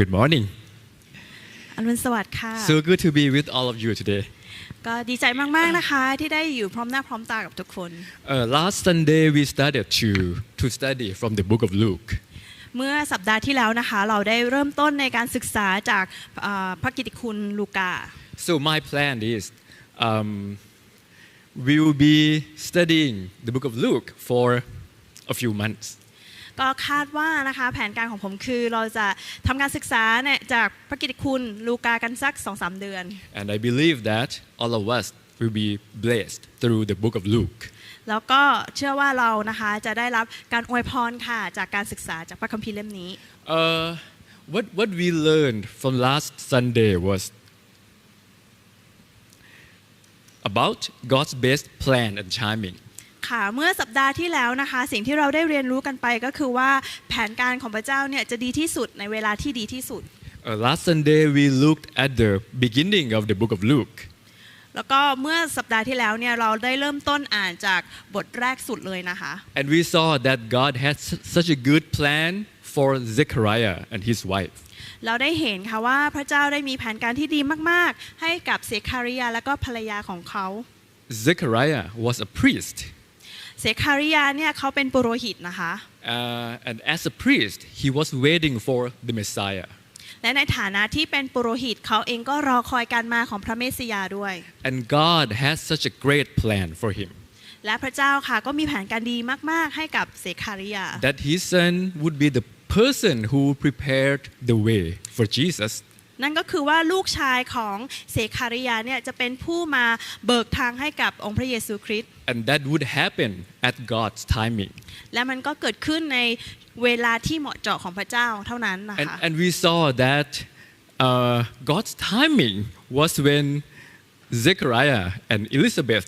Good morning. อรุณสวัสดิ์ค่ะ So good to be with all of you today. ก็ดีใจมาก ๆ นะคะที่ได้อยู่พร้อมหน้าพร้อมตากับทุกคน Uh, last Sunday we started to to study from the book of Luke. เมื่อสัปดาห์ที่แล้วนะคะ เราได้เริ่มต้นในการศึกษาจากเอ่อพระกิตติคุณลูกา So my plan is um, we will be studying the book of Luke for a few months. ก็คาดว่านะคะแผนการของผมคือเราจะทำการศึกษาเนี่ยจากพระกิตติคุณลูกากันสัก2-3เดือน And I believe that all of us will be blessed through the book of Luke. แล้วก็เชื่อว่าเรานะคะจะได้รับการอวยพรค่ะจากการศึกษาจากพระคัมภีร์เล่มนี้ Uh, what, what we learned from last Sunday was about God's best plan and timing. ค่ะ เมื่อสัปดาห์ที่แล้วนะคะ สิ่งที่เราได้เรียนรู้กันไปก็คือว่าแผนการของพระเจ้าเนี่ยจะดีที่สุดในเวลาที่ดีที่สุด Uh, last Sunday we looked at the beginning of the book of Luke. แล้วก็เมื่อสัปดาห์ที่แล้วเนี่ยเราได้เริ่มต้นอ่านจากบทแรกสุดเลยนะคะ And we saw that God had su- such a good plan for Zechariah and his wife. เราได้เห็นค่ะว่าพระเจ้าได้มีแผนการที่ดีมาก ๆ ให้กับเสคาริยาและก็ภรรยาของเขา Zechariah was a priest. เสคาริยาเนี่ยเขาเป็นปุโรหิตนะคะ Uh, and as a priest, he was waiting for the Messiah. และในฐานะที่เป็นปุโรหิตเขาเองก็รอคอยการมาของพระเมสสิยาด้วย And God has such a great plan for him และพระเจ้าค่ะก็มีแผนการดีมาก ๆ ให้กับเสคาริยา that his son would be the person who prepared the way for Jesus. นั่นก็คือว่าลูกชายของเสคาริยาเนี่ยจะเป็นผู้มาเบิกทางให้กับองค์พระเยซูคริสต์ And that would happen at God's timing. และมันก็เกิดขึ้นในเวลาที่เหมาะเจาะของพระเจ้าเท่านั้นนะ And, คะ and we saw that uh, God's timing was when Zechariah and Elizabeth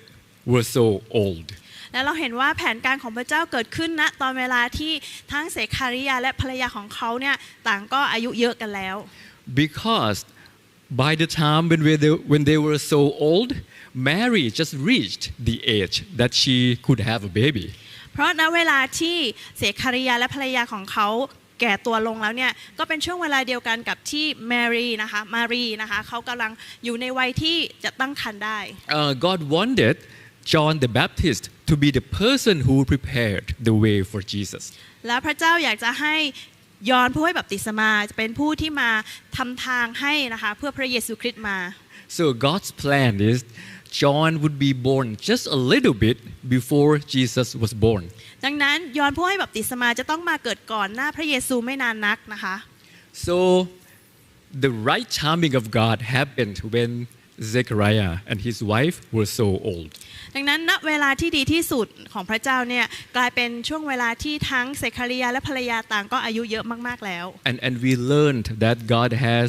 were so old. และเราเห็นว่าแผนการของพระเจ้าเกิดขึ้นณตอนเวลาที่ทั้งเสคาริยาและภรรยาของเขาเนี่ยต่างก็อายุเยอะกันแล้ว Because by the time when, we, they, when they were so old, Mary just reached the age that she could have a baby. เพราะณเวลาที่เสคาริยาและภรรยาของเขาแก่ตัวลงแล้วเนี่ยก็เป็นช่วงเวลาเดียวกันกับที่แมรี่นะคะมารีนะคะเขากำลังอยู่ในวัยที่จะตั้งครรภ์ได้ Uh, God wanted John the Baptist to be the person who prepared the way for Jesus. และพระเจ้าอยากจะให้ ยอห์นผู้ให้บัพติศมาจะเป็นผู้ที่มาทำทางให้นะคะเพื่อพระเยซูคริสต์มา So God's plan is John would be born just a little bit before Jesus was born. ดังนั้นยอห์นผู้ให้บัพติศมาจะต้องมาเกิดก่อนหน้าพระเยซูไม่นานนักนะคะ So the right timing of God happened when Zechariah and his wife were so old. ดังนั้นณเวลาที่ดีที่สุดของพระเจ้าเนี่ยกลายเป็นช่วงเวลาที่ทั้งเซคาริยาและภรรยาต่างก็อายุเยอะมากๆแล้ว And, and we learned that God has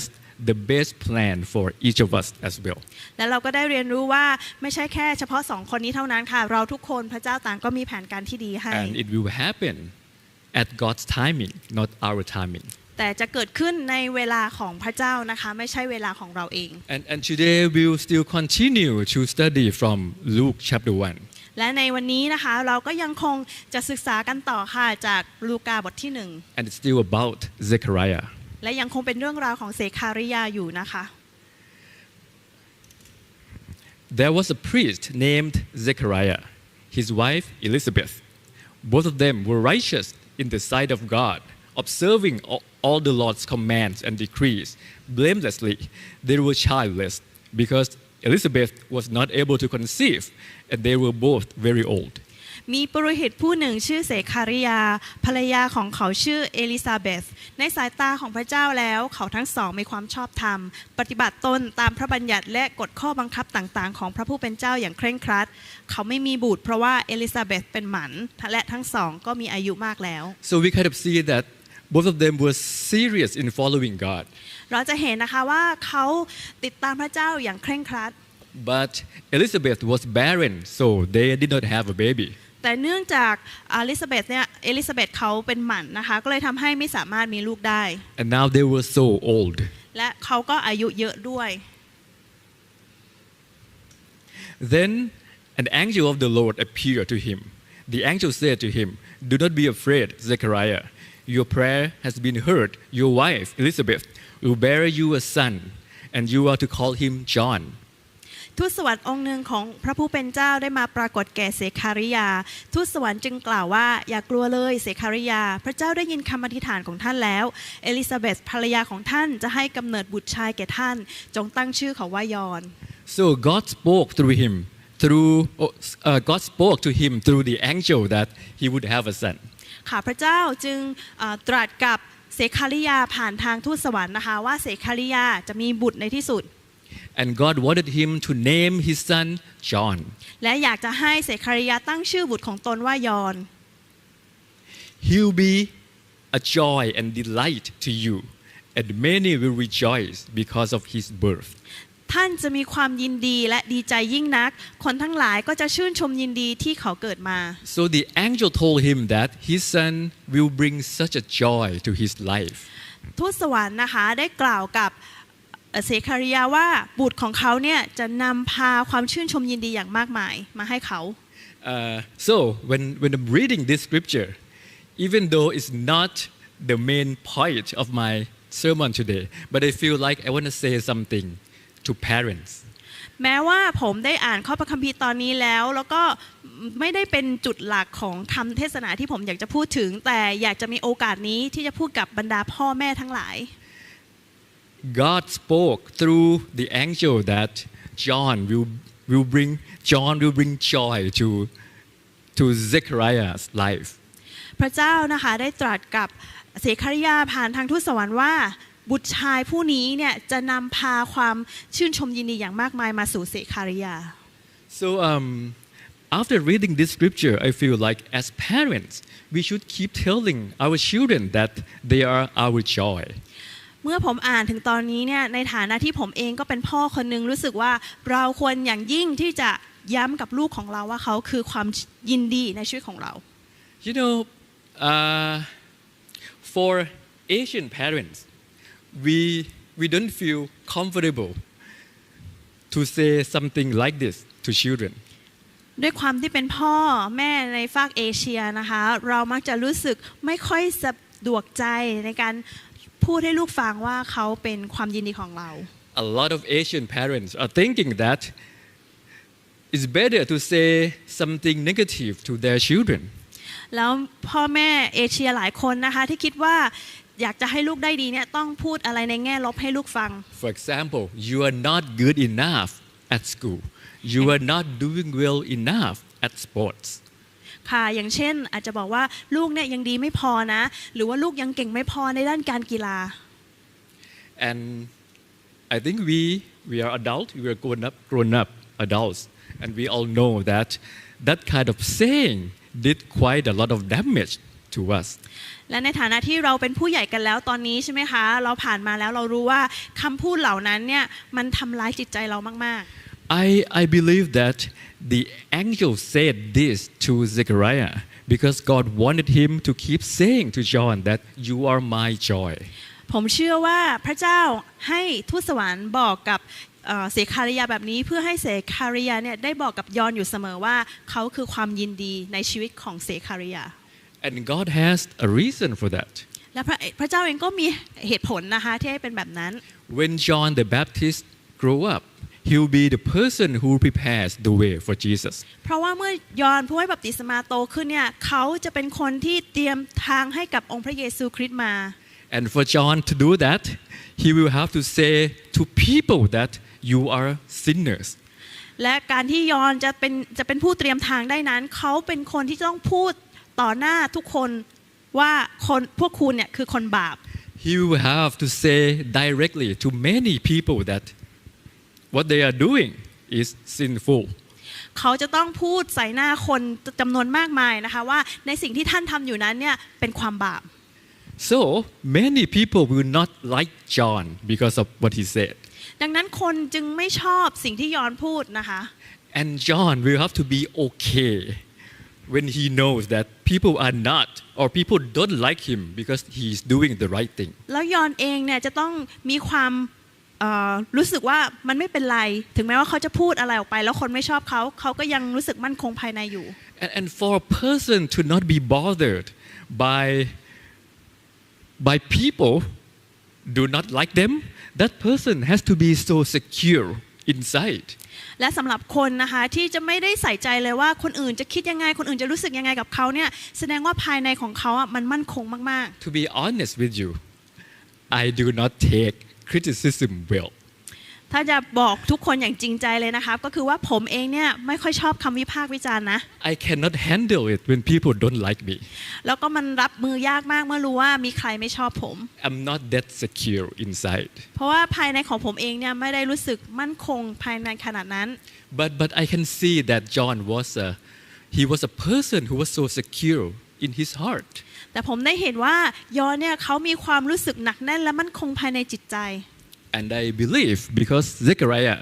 the best plan for each of us as well. และเราก็ได้เรียนรู้ว่าไม่ใช่แค่เฉพาะสองคนนี้เท่านั้นค่ะ เราทุกคนพระเจ้าต่างก็มีแผนการที่ดีให้ And it will happen at God's timing, not our timing. แต่จะเกิดขึ้นในเวลาของพระเจ้านะคะไม่ใช่เวลาของเราเอง And, and today we will still continue to study from Luke chapter 1. และในวันนี้นะคะเราก็ยังคงจะศึกษากันต่อค่ะจากลูกาบทที่หนึ่ง And it's still about Zechariah. และยังคงเป็นเรื่องราวของเสคาริยาอยู่นะคะ There was a priest named Zechariah, his wife Elizabeth. Both of them were righteous in the sight of God, observing all, all the Lord's commands and decrees blamelessly. They were childless because Elizabeth was not able to conceive, and they were both very old. มีปุโรหิตผู้หนึ่งชื่อเสคาริยา ภรรยาของเขาชื่อเอลิซาเบธในสายตาของพระเจ้าแล้ว เขาทั้งสองมีความชอบธรรม ปฏิบัติตนตามพระบัญญัติและกฎข้อบังคับต่างๆ ของพระผู้เป็นเจ้าอย่างเคร่งครัด เขาไม่มีบุตรเพราะว่าเอลิซาเบธเป็นหมันและทั้งสองก็มีอายุมากแล้ว So we kind of see that both of them were serious in following God. เราจะเห็นนะคะว่าเขาติดตามพระเจ้าอย่างเคร่งครัด But Elizabeth was barren, so they did not have a baby. แต่เนื่องจากอลิซาเบธเนี่ยเอลิซาเบธเขาเป็นหมันนะคะ ก็เลยทำให้ไม่สามารถมีลูกได้ And now they were so old. และเขาก็อายุเยอะด้วย Then an angel of the Lord appeared to him. The angel said to him, Do not be afraid, Zechariah. Your prayer has been heard. Your wife, Elizabeth, will bear you a son, and you are to call him John. ทูตสวรรค์องค์หนึ่งของพระผู้เป็นเจ้าได้มาปรากฏแก่เสคาริยา ทูตสวรรค์จึงกล่าวว่า อย่ากลัวเลยเสคาริยา พระเจ้าได้ยินคำอธิษฐานของท่านแล้ว เอลิซาเบธภรรยาของท่านจะให้กำเนิดบุตรชายแก่ท่าน จงตั้งชื่อเขาว่ายอน So God spoke through him, through oh, uh, God spoke to him through the angel that he would have a son. ค่ะพระเจ้าจึงเอ่อตรัสกับเสคาริยาผ่านทางทูตสวรรค์นะคะว่าเสคาริยาจะมีบุตรในที่สุด And God wanted him to name his son John. และอยากจะให้เสคาริยาตั้งชื่อบุตรของตนว่ายอน He'll be a joy and delight to you, and many will rejoice because of his birth. ท่านจะมีความยินดีและดีใจยิ่งนัก คนทั้งหลายก็จะชื่นชมยินดีที่เขาเกิดมา So the angel told him that his son will bring such a joy to his life. ทูตสวรรค์นะคะได้กล่าวกับเอ่อเสคาริยาว่าบุตรของเขาเนี่ยจะนำพาความชื่นชมยินดีอย่างมากมายมาให้เขา Uh, so when, when I'm reading this scripture, even though it's not the main point of my sermon today, but I feel like I want to say something to parents. แม้ว่าผมได้อ่านข้อพระคัมภีร์ตอนนี้แล้ว แล้วก็ไม่ได้เป็นจุดหลักของคำเทศนาที่ผมอยากจะพูดถึง แต่อยากจะมีโอกาสนี้ที่จะพูดกับบรรดาพ่อแม่ทั้งหลาย God spoke through the angel that John will, will bring John will bring joy to, to Zechariah's life. พระเจ้านะคะได้ตรัสกับเสคาริยาผ่านทางทูตสวรรค์ว่า บุตรชายผู้นี้เนี่ยจะนำพาความชื่นชมยินดีอย่างมากมายมาสู่เสคาริยา So um, after reading this scripture, I feel like as parents, we should keep telling our children that they are our joy. เมื่อผมอ่านถึงตอนนี้เนี่ยในฐานะที่ผมเองก็เป็นพ่อคนหนึงรู้สึกว่าเราควรอย่างยิ่งที่จะย้ำกับลูกของเราว่าเขาคือความยินดีในชีวิตของเรา You know, uh, for Asian parents, we, we don't feel comfortable to say something like this to children. ด้วยความที่เป็นพ่อแม่ในฝากเอเชียนะคะ เรามักจะรู้สึกไม่ค่อยสะดวกใจในการพูดให้ลูกฟังว่าเขาเป็นความยินดีของเรา A lot of Asian parents are thinking that it's better to say something negative to their children. แล้วพ่อแม่เอเชียหลายคนนะคะ ที่คิดว่า อยากจะให้ลูกได้ดีเนี่ยต้องพูดอะไรในแง่ลบให้ลูกฟัง For example, you are not good enough at school. You are not doing well enough at sports. ค่ะอย่างเช่นอาจจะบอกว่าลูกเนี่ยยังดีไม่พอนะ หรือว่าลูกยังเก่งไม่พอในด้านการกีฬา And I think we, we are adult, we are grown up, grown up adults, and we all know that that kind of saying did quite a lot of damage to us. และในฐานะที่เราเป็นผู้ใหญ่กันแล้วตอนนี้ใช่ไหมคะ เราผ่านมาแล้วเรารู้ว่าคำพูดเหล่านั้นเนี่ยมันทำร้ายจิตใจเรามาก I, I believe that the angel said this to Zechariah because God wanted him to keep saying to John that you are my joy. ๆผมเชื่อว่าพระเจ้าให้ทูตสวรรค์บอกกับเอ่อเสคาริยาแบบนี้เพื่อให้เสคาริยาเนี่ยได้บอกกับยอนอยู่เสมอว่าเขาคือความยินดีในชีวิตของเสคาริยา And God has a reason for that. และพระพระเจ้าเองก็มีเหตุผลนะคะที่ให้เป็นแบบนั้น When John the Baptist grow up, he will be the person who prepares the way for Jesus. เพราะว่าเมื่อยอนผู้ให้บัพติศมาโตขึ้นเนี่ยเขาจะเป็นคนที่เตรียมทางให้กับองค์พระเยซูคริสต์มา And for John to do that, he will have to say to people that you are sinners. และการที่ยอนจะเป็นจะเป็นผู้เตรียมทางได้นั้น เขาเป็นคนที่ต้องพูด ต่อหน้าทุกคนว่าคนพวกคุณเนี่ยคือคนบาป He will have to say directly to many people that what they are doing is sinful. เขาจะต้องพูดใส่หน้าคนจำนวนมากมายนะคะว่าในสิ่งที่ท่านทำอยู่นั้นเนี่ยเป็นความบาป So many people will not like John because of what he said. ดังนั้นคนจึงไม่ชอบสิ่งที่ยอนพูดนะคะ And John will have to be okay when he knows that people are not or people don't like him because he is doing the right thing. แล้วยอนเองเนี่ยจะต้องมีความเอ่อรู้สึกว่ามันไม่เป็นไร ถึงแม้ว่าเขาจะพูดอะไรออกไป แล้วคนไม่ชอบเขา เขาก็ยังรู้สึกมั่นคงภายในอยู่ And, and for a person to not be bothered by by people do not like them, that person has to be so secure inside. และสำหรับคนนะคะที่จะไม่ได้ใส่ใจเลยว่าคนอื่นจะคิดยังไง คนอื่นจะรู้สึกยังไงกับเขาเนี่ยแสดงว่าภายในของเขาอะมันมั่นคงมาก To be honest with you, I do not take criticism well. ๆถ้าจะบอกทุกคนอย่างจริงใจเลยนะครับ ก็คือว่าผมเองเนี่ยไม่ค่อยชอบคำวิพากษ์วิจารณ์นะ I cannot handle it when people don't like me. แล้วก็มันรับมือยากมากเมื่อรู้ว่ามีใครไม่ชอบผม I'm not that secure inside. เพราะว่าภายในของผมเองเนี่ยไม่ได้รู้สึกมั่นคงภายในขนาดนั้น But but I can see that John was a he was a person who was so secure in his heart. แต่ผมได้เห็นว่ายอนเนี่ยเขามีความรู้สึกหนักแน่นและมั่นคงภายในจิตใจ And I believe because Zechariah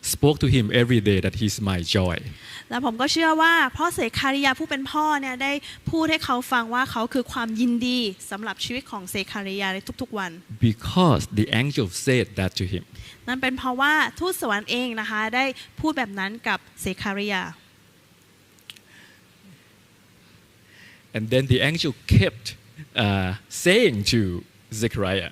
spoke to him every day that he's my joy. และผมก็เชื่อว่าพ่อเสกคาริยาผู้เป็นพ่อเนี่ยได้พูดให้เขาฟังว่าเขาคือความยินดีสำหรับชีวิตของเสกคาริยาในทุกๆวัน Because the angel said that to him. นั่นเป็นเพราะว่าทูตสวรรค์เองนะคะได้พูดแบบนั้นกับเสกคาริยา And then the angel kept uh, saying to Zechariah,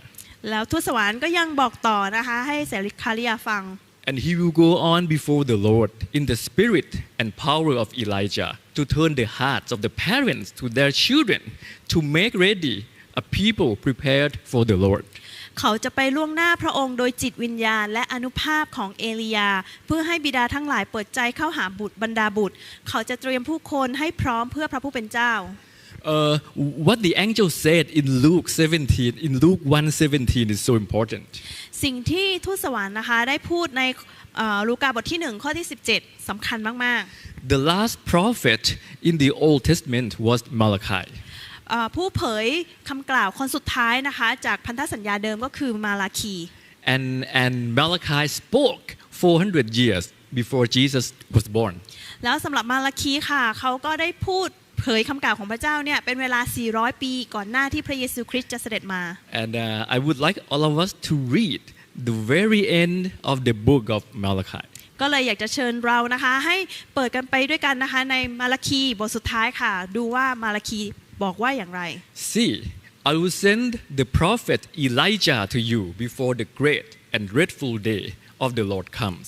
แล้วทูตสวรรค์ก็ยังบอกต่อนะคะให้เสกคาริยาฟัง And he will go on before the Lord in the spirit and power of Elijah to turn the hearts of the parents to their children to make ready a people prepared for the Lord. เขาจะไปล่วงหน้าพระองค์โดยจิตวิญญาณ และอนุภาพของเอลียา เพื่อให้บิดาทั้งหลายเปิดใจเข้าหาบุตรบรรดาบุตร เขาจะเตรียมผู้คนให้พร้อมเพื่อพระผู้เป็นเจ้า Uh, what the angel said in Luke 17, in Luke 1:17 is so important. สิ่งที่ทูตสวรรค์นะคะได้พูดในเอ่อลูกาบทที่1ข้อที่17สำคัญมาก The last prophet in the Old Testament was Malachi. ๆเอ่อผู้เผยคำกล่าวคนสุดท้ายนะคะจากพันธสัญญาเดิมก็คือมาลาคี And, and Malachi spoke 400 years before Jesus was born. แล้วสำหรับมาลาคีค่ะเขาก็ได้พูด เผยคำกล่าวของพระเจ้าเนี่ยเป็นเวลา 400 ปีก่อนหน้าที่พระเยซูคริสต์จะเสด็จมา And uh, I would like all of us to read the very end of the book of Malachi. ก็เลยอยากจะเชิญเรานะคะ ให้เปิดกันไปด้วยกันนะคะในมาลาคีบทสุดท้ายค่ะ ดูว่ามาลาคีบอกว่าอย่างไร See, I will send the prophet Elijah to you before the great and dreadful day of the Lord comes.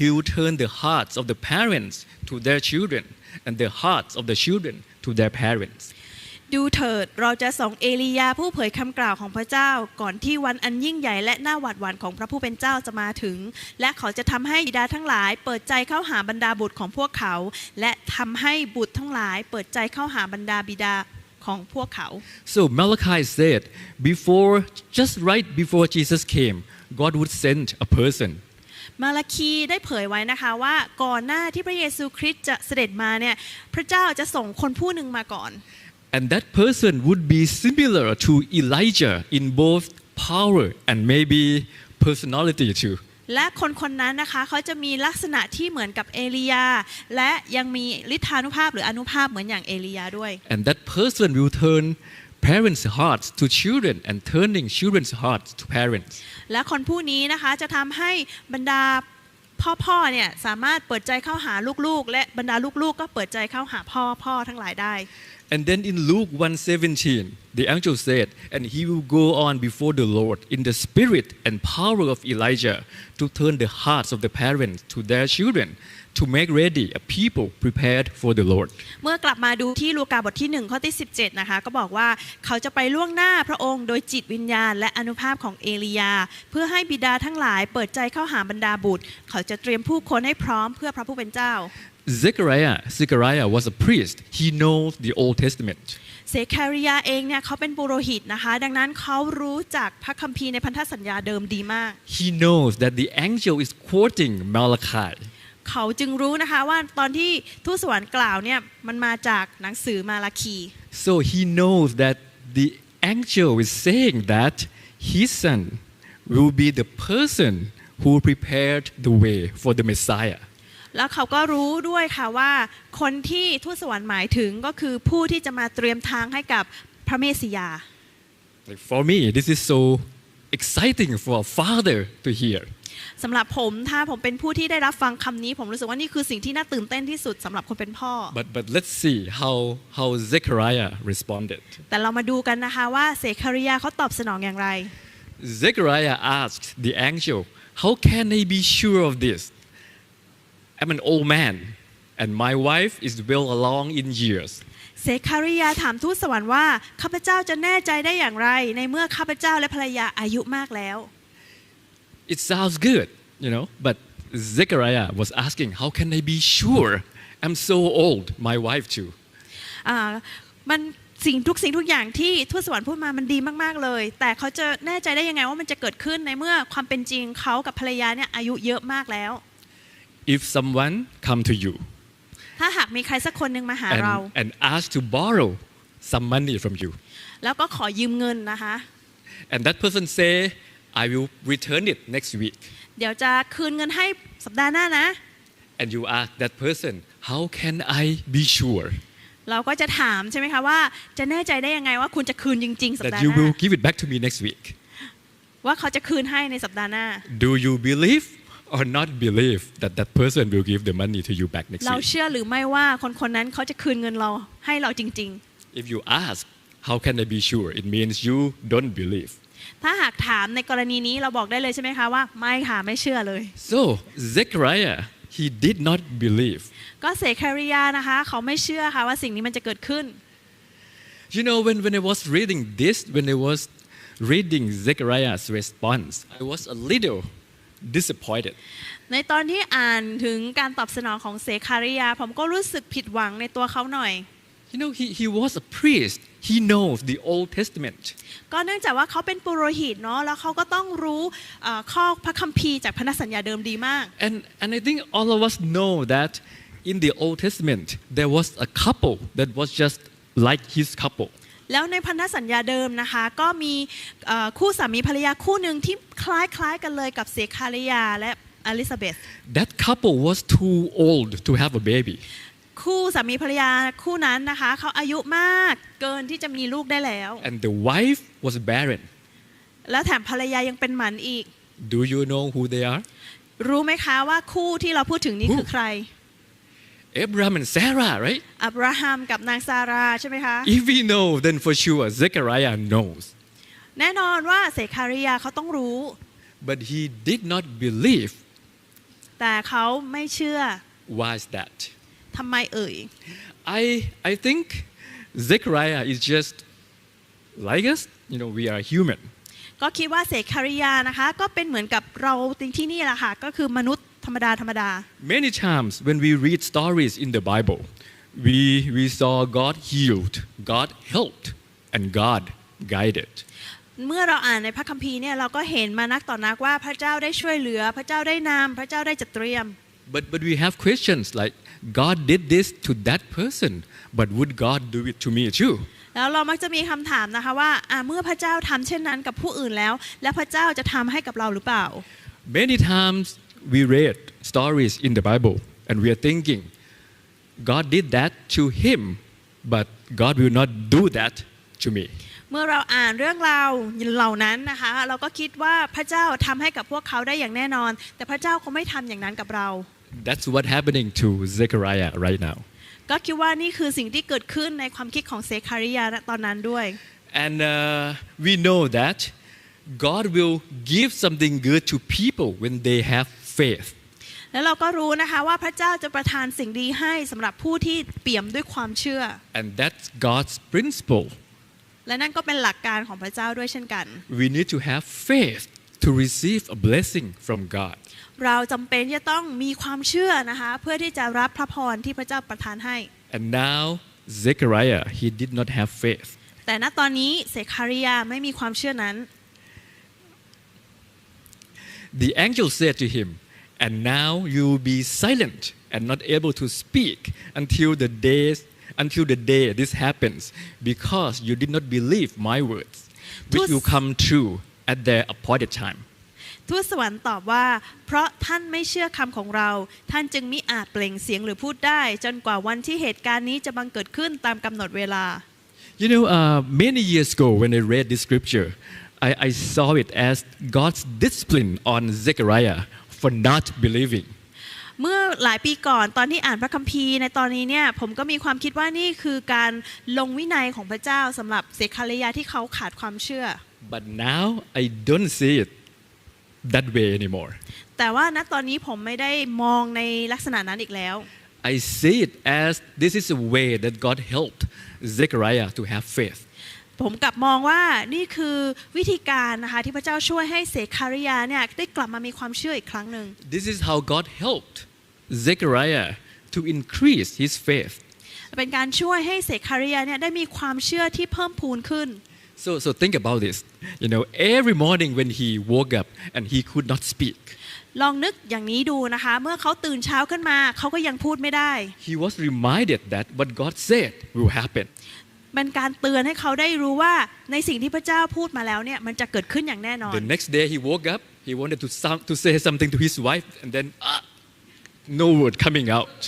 He will turn the hearts of the parents to their children and the hearts of the children to their parents. ดูเถิดเราจะส่งเอลียาผู้เผยคำกล่าวของพระเจ้า ก่อนที่วันอันยิ่งใหญ่และน่าหวาดหวั่นของพระผู้เป็นเจ้าจะมาถึง และเขาจะทำให้บิดาทั้งหลาย เปิดใจเข้าหาบรรดาบุตรของพวกเขา และทำให้บุตรทั้งหลาย เปิดใจเข้าหาบรรดาบิดาของพวกเขา So Malachi said, before, just right before Jesus came, God would send a person มาลาคีได้เผยไว้นะคะว่าก่อนหน้าที่พระเยซูคริสต์จะเสด็จมาเนี่ยพระเจ้าจะส่งคนผู้หนึ่งมาก่อน And that person would be similar to Elijah in both power and maybe personality too. และคนคนนั้นนะคะเขาจะมีลักษณะที่เหมือนกับเอลียา และยังมีฤทธานุภาพหรืออนุภาพเหมือนอย่างเอลียาด้วย And that person will turn parents' hearts to children and turning children's hearts to parents. และคนผู้นี้นะคะจะทำให้บรรดาพ่อๆเนี่ยสามารถเปิดใจเข้าหาลูกๆ และบรรดาลูกๆ ก็เปิดใจเข้าหาพ่อพ่อทั้งหลายได้ And then in Luke 1:17, the angel said, "And he will go on before the Lord in the spirit and power of Elijah to turn the hearts of the parents to their children, To make ready a people prepared for the Lord." เมื่อกลับมาดูที่ลูกาบทที่1ข้อที่17นะคะก็บอกว่าเขาจะไปล่วงหน้าพระองค์โดยจิตวิญญาณ และอนุภาพของเอลียา เพื่อให้บิดาทั้งหลายเปิดใจเข้าหาบรรดาบุตร เขาจะเตรียมผู้คนให้พร้อมเพื่อพระผู้เป็นเจ้า Zechariah, Zechariah was a priest. He knows the Old Testament. เซคาริยาเองเนี่ยเขาเป็นปุโรหิตนะคะ ดังนั้นเขารู้จักพระคัมภีร์ในพันธสัญญาเดิมดีมาก He knows that the angel is quoting Malachi. เขาจึงรู้นะคะว่าตอนที่ทูตสวรรค์กล่าวเนี่ยมันมาจากหนังสือมาลาคี So he knows that the angel is saying that his son will be the person who prepared the way for the Messiah. แล้วเขาก็รู้ด้วยค่ะว่าคนที่ทูตสวรรค์หมายถึงก็คือผู้ที่จะมาเตรียมทางให้กับพระเมสสิยา Like for me, this is so exciting for a father to hear. สำหรับผมถ้าผมเป็นผู้ที่ได้รับฟังคำนี้ ผมรู้สึกว่านี่คือสิ่งที่น่าตื่นเต้นที่สุดสำหรับคนเป็นพ่อ But, but let's see how, how Zechariah responded. แต่เรามาดูกันนะคะว่าเสคาริยาเขาตอบสนองอย่างไร Zechariah asked the angel, How can I be sure of this? I'm an old man, and my wife is well along in years. เสคาริยาถามทูตสวรรค์ว่าข้าพเจ้าจะแน่ใจได้อย่างไร ในเมื่อข้าพเจ้าและภรรยาอายุมากแล้ว It sounds good, you know, but Zechariah was asking, How can I be sure? I'm so old, my wife too. อ่ามันสิ่งทุกสิ่งทุกอย่างที่ทูตสวรรค์พูดมามันดีมากๆเลย แต่เขาจะแน่ใจได้ยังไงว่ามันจะเกิดขึ้นในเมื่อความเป็นจริงเขากับภรรยาเนี่ยอายุเยอะมากแล้ว If someone come to you ถ้าหากมีใครสักคนหนึ่งมาหาเรา and, and ask to borrow some money from you, แล้วก็ขอยืมเงินนะคะ and that person say, I will return it next week. เดี๋ยวจะคืนเงินให้สัปดาห์หน้านะ And you ask that person, How can I be sure เราก็จะถามใช่ไหมคะว่าจะแน่ใจได้ยังไงว่าคุณจะคืนจริง ๆ สัป that ดาห์ you หน้า will give it back to me next week? ว่าเขาจะคืนให้ในสัปดาห์หน้า Do you believe or not believe that that person will give the money to you back next เรา week? เชื่อหรือไม่ว่าคนคนนั้นเขาจะคืนเงินเราให้เราจริง If you ask, How can I be sure? It means you don't believe. ๆถ้าหากถามในกรณีนี้เราบอกได้เลยใช่ไหมคะว่าไม่ค่ะไม่เชื่อเลย So, Zechariah, he did not believe. ก็เสคาริยานะคะเขาไม่เชื่อค่ะว่าสิ่งนี้มันจะเกิดขึ้น You know, when, when I was reading this, when I was reading Zechariah's response, I was a little disappointed. ในตอนที่อ่านถึงการตอบสนองของเสคาริยา ผมก็รู้สึกผิดหวังในตัวเขาหน่อย You know, he, he was a priest. He knows the Old Testament. ก็เนื่องจากว่าเขาเป็นปุโรหิตเนาะแล้วเขาก็ต้องรู้เอ่อข้อพระคัมภีร์จากพันธสัญญาเดิมดีมาก And, and I think all of us know that in the Old Testament, there was a couple that was just like his couple. แล้วในพันธสัญญาเดิมนะคะ ก็มีเอ่อคู่สามีภรรยาคู่หนึ่งที่คล้ายๆกันเลยกับเสคาริยาและอลิซาเบธ That couple was too old to have a baby. คู่สามีภรรยาคู่นั้นนะคะเขาอายุมากเกินที่จะมีลูกได้แล้ว And the wife was barren. แล้วแถมภรรยายังเป็นหมันอีก Do you know who they are? รู้ไหมคะว่าคู่ที่เราพูดถึงนี้คือใคร Abraham and Sarah, right? อับราฮัมกับนางซาราใช่ไหมคะ If we know, then for sure Zechariah knows. แน่นอนว่าเสคาริยาเขาต้องรู้ But he did not believe. แต่เขาไม่เชื่อ Why is that? ทำไมเอ่ย I, I think Zechariah is just like us. You know, we are human. ก็คิดว่าเสคาริยานะคะก็เป็นเหมือนกับเราที่นี่แหละค่ะก็คือมนุษย์ธรรมดาธรรมดา Many times when we read stories in the Bible, we, we saw God healed, God helped, and God guided. เมื่อเราอ่านในพระคัมภีร์เนี่ยเราก็เห็นมานักต่อนักว่าพระเจ้าได้ช่วยเหลือ พระเจ้าได้นำพระเจ้าได้จัดเตรียม But, but we have questions like, God did this to that person, but would God do it to me too? แล้วเรามักจะมีคำถามนะคะว่าอะเมื่อพระเจ้าทำเช่นนั้นกับผู้อื่นแล้ว แล้วพระเจ้าจะทำให้กับเราหรือเปล่า Many times we read stories in the Bible and we are thinking, God did that to him, but God will not do that to me. เมื่อเราอ่านเรื่องราวเหล่านั้นนะคะเราก็คิดว่าพระเจ้าทำให้กับพวกเขาได้อย่างแน่นอน แต่พระเจ้าคงไม่ทำอย่างนั้นกับเรา That's what happening to Zechariah right now. ก็คิดว่านี่คือสิ่งที่เกิดขึ้นในความคิดของเซคาริยาณตอนนั้นด้วย And uh, we know that God will give something good to people when they have faith. แล้วเราก็รู้นะคะว่าพระเจ้าจะประทานสิ่งดีให้สำหรับผู้ที่เปี่ยมด้วยความเชื่อ And that's God's principle. และนั่นก็เป็นหลักการของพระเจ้าด้วยเช่นกัน We need to have faith to receive a blessing from God. เราจำเป็นจะต้องมีความเชื่อนะคะเพื่อที่จะรับพระพรที่พระเจ้าประทานให้ And now, Zechariah, he did not have faith. แต่ณตอนนี้เซคาริยาไม่มีความเชื่อนั้น The angel said to him, And now you will be silent and not able to speak until the days until the day this happens, because you did not believe my words, which Tus- will come true at their appointed time. ทูตสวรรค์ตอบว่า เพราะท่านไม่เชื่อคำของเรา ท่านจึงมิอาจเปล่งเสียงหรือพูดได้ จนกว่าวันที่เหตุการณ์นี้จะบังเกิดขึ้นตามกำหนดเวลา You know, uh, many years ago when I read this scripture, I, I saw it as God's discipline on Zechariah for not believing. เมื่อหลายปีก่อนตอนที่อ่านพระคัมภีร์ในตอนนี้เนี่ยผมก็มีความคิดว่านี่คือการลงวินัยของพระเจ้าสำหรับเสกคารยาที่เขาขาดความเชื่อ But now I don't see it that way anymore. แต่ว่าณตอนนี้ผมไม่ได้มองในลักษณะนั้นอีกแล้ว I see it as this is a way that God helped Zechariah to have faith. ผมกลับมองว่านี่คือวิธีการนะคะที่พระเจ้าช่วยให้เสกคาริยาเนี่ยได้กลับมามีความเชื่ออีกครั้งหนึ่ง This is how God helped Zechariah to increase his faith. เป็นการช่วยให้เสกคาริยาเนี่ยได้มีความเชื่อที่เพิ่มพูนขึ้น So, so think about this. You know, every morning when he woke up and he could not speak, ลองนึกอย่างนี้ดูนะคะ เมื่อเขาตื่นเช้าขึ้นมาเขาก็ยังพูดไม่ได้ he was reminded that what God said will happen. เป็นการเตือนให้เขาได้รู้ว่าในสิ่งที่พระเจ้าพูดมาแล้วเนี่ยมันจะเกิดขึ้นอย่างแน่นอน The next day he woke up, he wanted to, some, to say something to his wife, and then ah, no word coming out.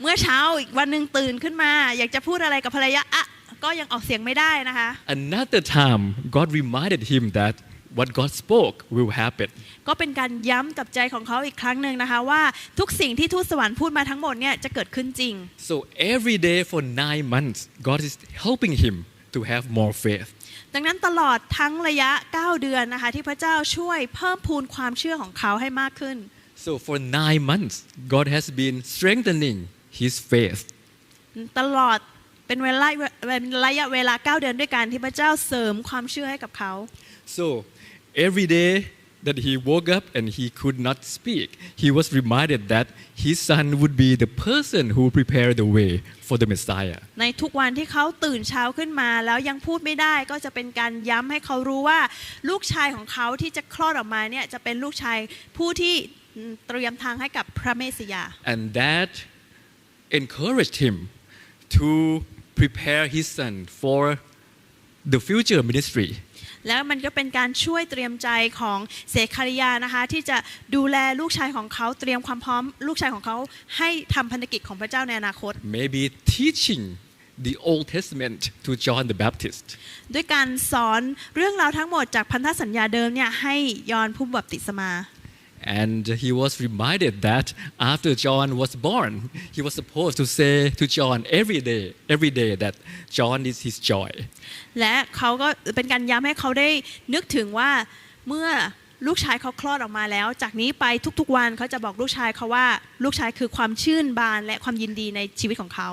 เมื่อเช้าอีกวันหนึ่งตื่นขึ้นมา อยากจะพูดอะไรกับภรรยาอะ ก็ยังออกเสียงไม่ได้นะคะ Another time, God reminded him that what God spoke will happen. ก็เป็นการย้ำกับใจของเขาอีกครั้งหนึ่งนะคะว่าทุกสิ่งที่ทูตสวรรค์พูดมาทั้งหมดเนี่ยจะเกิดขึ้นจริง So every day for nine months, God is helping him to have more faith. ดังนั้นตลอดทั้งระยะ 9 เดือนนะคะที่พระเจ้าช่วยเพิ่มพูนความเชื่อของเขาให้มากขึ้น So for nine months, God has been strengthening his faith. ตลอด เป็นเวลาเป็นระยะเวลา 9 เดือนด้วยกันที่พระเจ้าเสริมความเชื่อให้กับเขา So every day that he woke up and he could not speak, he was reminded that his son would be the person who prepared the way for the Messiah. ในทุกวันที่เขาตื่นเช้าขึ้นมาแล้วยังพูดไม่ได้ก็จะเป็นการย้ำให้เขารู้ว่า ลูกชายของเขาที่จะคลอดออกมาเนี่ยจะเป็นลูกชายผู้ที่เตรียมทางให้กับพระเมสยา And that encouraged him to prepare his son for the future ministry. แล้วมันก็เป็นการช่วยเตรียมใจของเสกคาริยานะคะที่จะดูแลลูกชายของเขาเตรียมความพร้อม ลูกชายของเขาให้ทำพันธกิจของพระเจ้าในอนาคต Maybe teaching the Old Testament to John the Baptist. ด้วยการสอนเรื่องราวทั้งหมดจากพันธสัญญาเดิมเนี่ยให้ยอนผู้บัพติศมา And he was reminded that after John was born, he was supposed to say to John every day, every day that John is his joy. และเขาก็เป็นการย้ำให้เขาได้นึกถึงว่าเมื่อลูกชายเขาคลอดออกมาแล้ว จากนี้ไปทุกๆวันเขาจะบอกลูกชายเขาว่าลูกชายคือความชื่นบานและความยินดีในชีวิตของเขา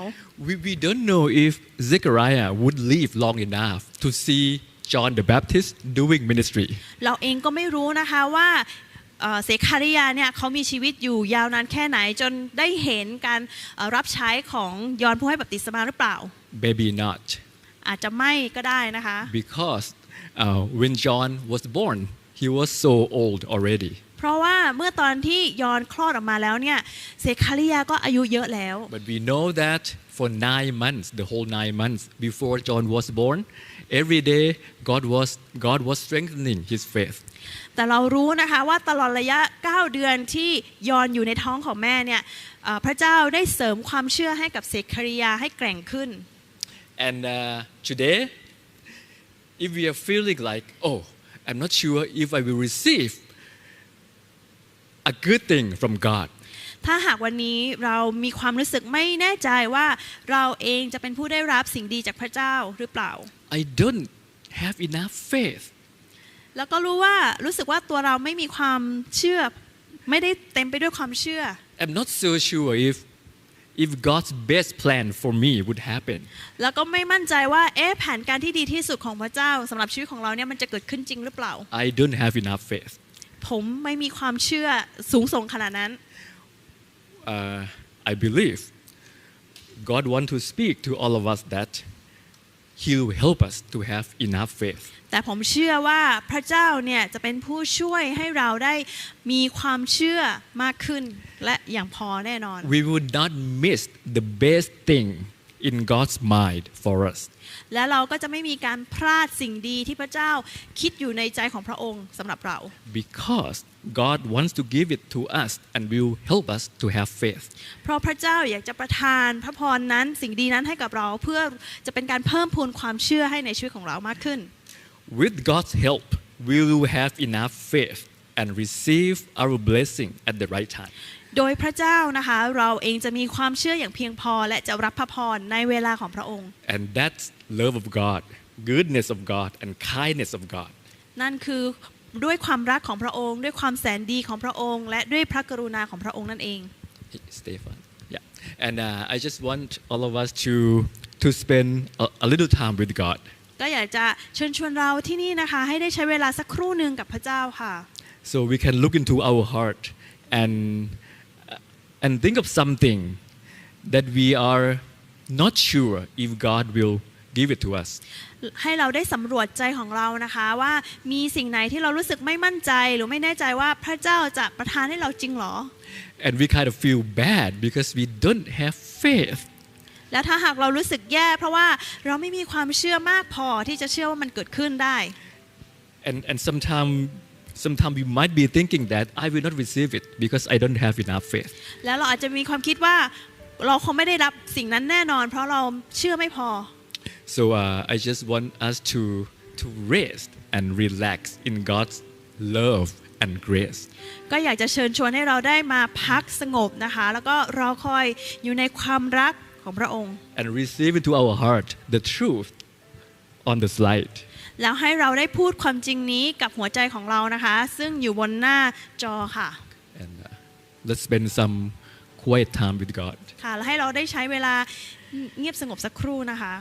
We, we don't know if Zechariah would live long enough to see John the Baptist doing ministry. เราเองก็ไม่รู้นะคะว่า เอ่อเสกคาริยาเนี่ยเขามีชีวิตอยู่ยาวนานแค่ไหนจนได้เห็นการเอ่อรับใช้ของยอนผู้ให้บัพติศมาหรือเปล่า Maybe not. อาจจะไม่ก็ได้นะคะ Because uh, when John was born, he was so old already. เพราะว่าเมื่อตอนที่ยอนคลอดออกมาแล้วเนี่ยเสกคาริยาก็อายุเยอะแล้ว But we know that for nine months, the whole nine months before John was born, every day God was, God was strengthening his faith. แต่เรารู้นะคะว่าตลอดระยะ 9 เดือนที่ยอนอยู่ในท้องของแม่เนี่ยเอ่อพระเจ้าได้เสริมความเชื่อให้กับเสกคาริยาให้แกร่งขึ้น And uh, today, if we are feeling like, oh, I'm not sure if I will receive a good thing from God, ถ้าหากวันนี้เรามีความรู้สึกไม่แน่ใจว่าเราเองจะเป็นผู้ได้รับสิ่งดีจากพระเจ้าหรือเปล่า I don't have enough faith. แล้วก็รู้ว่ารู้สึกว่าตัวเราไม่มีความเชื่อ ไม่ได้เต็มไปด้วยความเชื่อ I'm not so sure if, if God's best plan for me would happen. แล้วก็ไม่มั่นใจว่าเอ๊ะแผนการที่ดีที่สุดของพระเจ้าสำหรับชีวิตของเราเนี่ยมันจะเกิดขึ้นจริงหรือเปล่า I don't have enough faith. ผมไม่มีความเชื่อสูงส่งขนาดนั้น uh, I believe God wants to speak to all of us that He will help us to have enough faith. แต่ผมเชื่อว่าพระเจ้าเนี่ยจะเป็นผู้ช่วยให้เราได้มีความเชื่อมากขึ้น และอย่างพอแน่นอน We would not miss the best thing in God's mind for us. และเราก็จะไม่มีการพลาดสิ่งดีที่พระเจ้าคิดอยู่ในใจของพระองค์สำหรับเรา Because God wants to give it to us and will help us to have faith. เพราะพระเจ้าอยากจะประทานพระพรนั้นสิ่งดีนั้นให้กับเราเพื่อจะเป็นการเพิ่มพูนความเชื่อให้ในชีวิตของเรามากขึ้น With God's help, we will have enough faith and receive our blessing at the right time. โดยพระเจ้านะคะ เราเองจะมีความเชื่ออย่างเพียงพอและจะรับพระพรในเวลาของพระองค์ And that's love of God, goodness of God, and kindness of God. นั่นคือด้วยความรักของพระองค์ ด้วยความแสนดีของพระองค์ และด้วยพระกรุณาของพระองค์นั่นเอง Hey, Stefan. Yeah. And uh, I just want all of us to, to spend a, a little time with God. ก็อยากจะเชิญชวนเราที่นี่นะคะ ให้ได้ใช้เวลาสักครู่หนึ่งกับพระเจ้าค่ะ So we can look into our heart and, uh, and think of something that we are not sure if God will give it to us. ให้เราได้สำรวจใจของเรานะคะว่ามีสิ่งไหนที่เรารู้สึกไม่มั่นใจหรือไม่แน่ใจว่าพระเจ้าจะประทานให้เราจริงหรอ And we kind of feel bad because we don't have faith. แล้วถ้าหากเรารู้สึกแย่เพราะว่าเราไม่มีความเชื่อมากพอที่จะเชื่อว่ามันเกิดขึ้นได้ And, and sometimes sometime we might be thinking that I will not receive it because I don't have enough faith. แล้วเราอาจจะมีความคิดว่าเราคงไม่ได้รับสิ่งนั้นแน่นอน เพราะเราเชื่อไม่พอ So uh, I just want us to, to rest and relax in God's love and grace. ก็อยากจะเชิญชวนให้เราได้มาพักสงบนะคะ แล้วก็รอคอยอยู่ในความรักของพระองค์ and receive into our heart the truth on the slide. แล้วให้เราได้พูดความจริงนี้กับหัวใจของเรานะคะ ซึ่งอยู่บนหน้าจอค่ะ And uh, let's spend some quiet time with God. ค่ะ แล้วให้เราได้ใช้เวลาเงียบสงบสักครู่นะคะ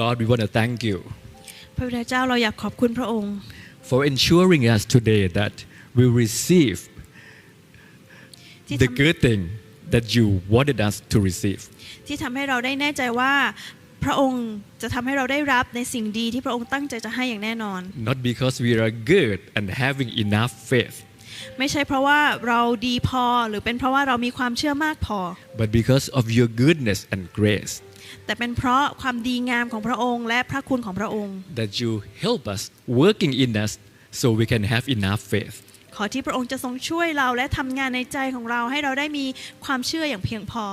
God, we want to thank you พระบิดาเจ้าเราอยากขอบคุณพระองค์ for ensuring us today that we receive ที่ the ทำ good thing that you wanted us to receive. ที่ทำให้เราได้แน่ใจว่า พระองค์จะทำให้เราได้รับในสิ่งดีที่พระองค์ตั้งใจจะให้อย่างแน่นอน Not because we are good and having enough faith, ไม่ใช่เพราะว่าเราดีพอ หรือเป็นเพราะว่าเรามีความเชื่อมากพอ but because of your goodness and grace แต่เป็นเพราะความดีงามของพระองค์และพระคุณของพระองค์ that you help us working in us so we can have enough faith. ขอที่พระองค์จะทรงช่วยเราและทำงานในใจของเราให้เราได้มีความเชื่ออย่างเพียงพอ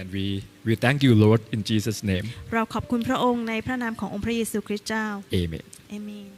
And we, we thank you, Lord, in Jesus' name. เราขอบคุณพระองค์ในพระนามขององค์พระเยซูคริสต์เจ้า Amen. เอเมน